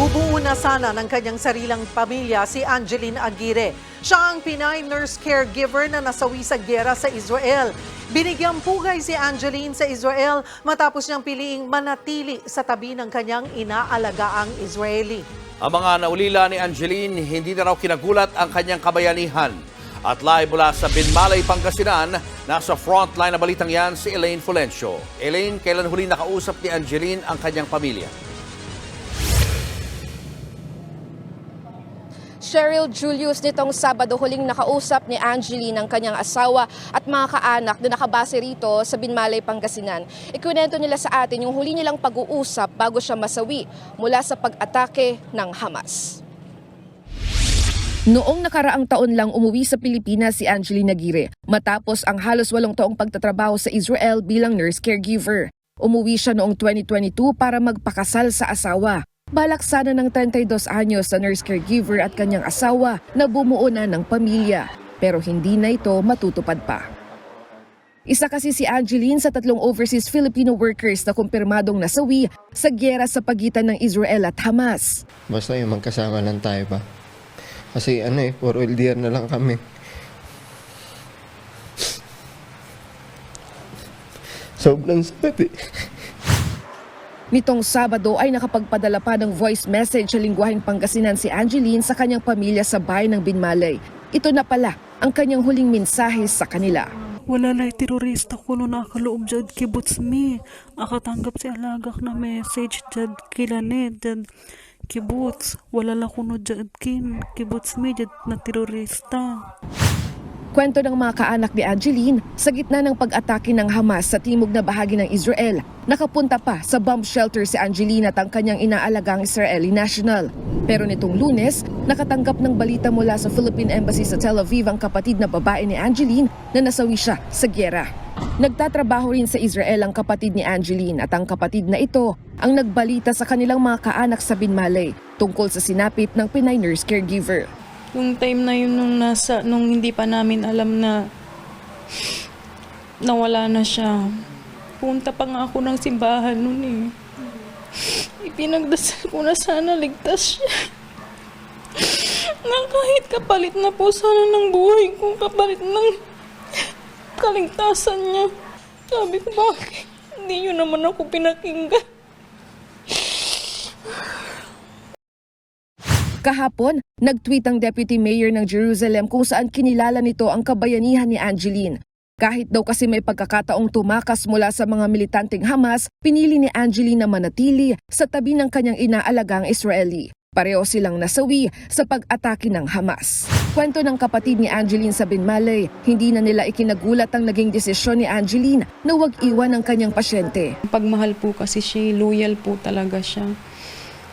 Bubuo na sana ng kanyang sarilang pamilya si Angeline Aguirre. Siya ang Pinay nurse caregiver na nasawi sa gera sa Israel. Binigyang pugay si Angeline sa Israel matapos niyang piliing manatili sa tabi ng kanyang inaalagaang Israeli. Ang mga naulila ni Angeline, hindi na raw kinagulat ang kanyang kabayanihan. At live mula sa Binmalay, Pangasinan, nasa frontline na balitang yan si Elaine Fulencio. Elaine, kailan huli nakausap ni Angeline ang kanyang pamilya? Cheryl Julius nitong Sabado huling nakausap ni Angeline ang kanyang asawa at mga kaanak na nakabase rito sa Binmalay, Pangasinan. Ikunento nila sa atin yung huli nilang pag-uusap bago siya masawi mula sa pag-atake ng Hamas. Noong nakaraang taon lang umuwi sa Pilipinas si Angeline Aguirre matapos ang halos walong taong pagtatrabaho sa Israel bilang nurse caregiver. Umuwi siya noong 2022 para magpakasal sa asawa. Balak sana ng 32 anyos na nurse caregiver at kanyang asawa na bumuo na ng pamilya. Pero hindi na ito matutupad pa. Isa kasi si Angeline sa tatlong overseas Filipino workers na kumpirmadong nasawi sa gyera sa pagitan ng Israel at Hamas. Basta yung magkasama lang tayo ba? Kasi ano eh, for all na lang kami. Sobrang sakit eh. Nitong Sabado ay nakapagpadala pa ng voice message sa lingwaheng Pangasinan si Angeline sa kanyang pamilya sa bayan ng Binmalay. Ito na pala ang kanyang huling mensahe sa kanila. Wala na terorista ko no nakaloob jad kibuts mi. Akatanggap si alagak na message jad kilanet jad kibuts. Wala la kuno jad kin kibuts mi jad na terorista. Kwento ng mga kaanak ni Angeline sa gitna ng pag-atake ng Hamas sa timog na bahagi ng Israel. Nakapunta pa sa bomb shelter si Angeline at ang kanyang inaalagang Israeli national. Pero nitong lunes, nakatanggap ng balita mula sa Philippine Embassy sa Tel Aviv ang kapatid na babae ni Angeline na nasawi siya sa gyera. Nagtatrabaho rin sa Israel ang kapatid ni Angeline at ang kapatid na ito ang nagbalita sa kanilang mga kaanak sa Binmalay tungkol sa sinapit ng Pinay nurse caregiver. Yung time na yun nung nasa, nung hindi pa namin alam na nawala na siya. Punta pa nga ako ng simbahan nun eh. Ipinagdasal ko na sana ligtas siya. na kahit kapalit na po sana ng buhay ko, kapalit ng kaligtasan niya. Sabi ko, bakit? Hindi niyo naman ako pinakinggan. Kahapon, nag-tweet ang Deputy Mayor ng Jerusalem kung saan kinilala nito ang kabayanihan ni Angeline. Kahit daw kasi may pagkakataong tumakas mula sa mga militanteng Hamas, pinili ni Angeline na manatili sa tabi ng kanyang inaalagang Israeli. Pareho silang nasawi sa pag-atake ng Hamas. Kwento ng kapatid ni Angeline sa Binmalay, hindi na nila ikinagulat ang naging desisyon ni Angeline na huwag iwan ang kanyang pasyente. Pagmahal po kasi siya, loyal po talaga siya.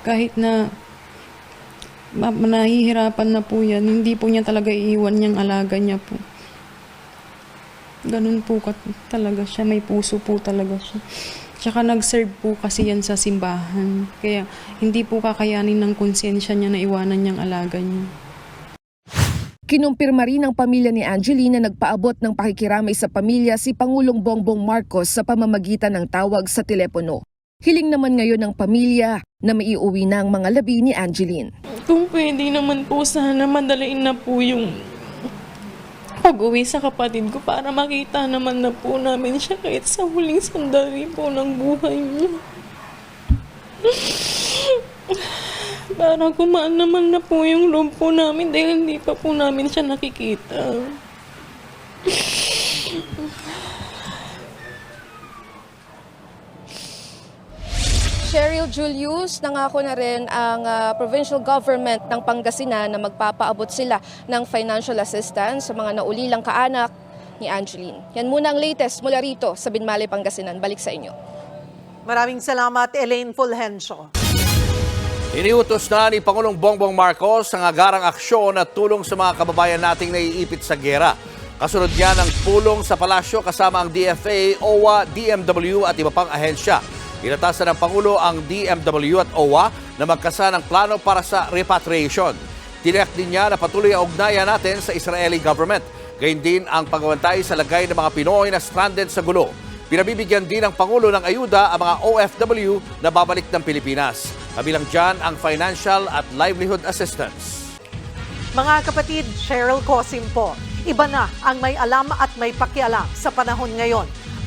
Kahit na nahihirapan na po yan, hindi po niya talaga iiwan niyang alaga niya po. Ganun po ka talaga siya, may puso po talaga siya. Tsaka nag-serve po kasi yan sa simbahan. Kaya hindi po kakayanin ng konsensya niya na iwanan niyang alaga niya. Kinumpirma rin ng pamilya ni Angeline na nagpaabot ng pakikiramay sa pamilya si Pangulong Bongbong Marcos sa pamamagitan ng tawag sa telepono. Hiling naman ngayon ng pamilya na maiuwi na ang mga labi ni Angeline. Pwede naman po sana madalain na po yung pag-uwi sa kapatid ko para makita naman na po namin siya kahit sa huling sandali po ng buhay niya. Para kumaan naman na po yung loob po namin dahil hindi pa po namin siya nakikita. Cheryl Julius, nangako na rin ang ah, provincial government ng Pangasinan na magpapaabot sila ng financial assistance sa mga naulilang kaanak ni Angeline. Yan muna ang latest mula rito sa Binmalay, Pangasinan. Balik sa inyo. Maraming salamat, Elaine Fulgencio. Iniutos na ni Pangulong Bongbong Marcos ang agarang aksyon at tulong sa mga kababayan nating naiipit sa gera. Kasunod niya ng pulong sa palasyo kasama ang DFA, OWA, DMW at iba pang ahensya. Inatasan ng Pangulo ang DMW at OWA na magkasa ng plano para sa repatriation. Tiniyak din niya na patuloy ang ugnayan natin sa Israeli government. Gayun din ang pagawantay sa lagay ng mga Pinoy na stranded sa gulo. Pinabibigyan din ng Pangulo ng ayuda ang mga OFW na babalik ng Pilipinas. Kabilang dyan ang financial at livelihood assistance. Mga kapatid, Cheryl Cosim po. Iba na ang may alam at may pakialam sa panahon ngayon.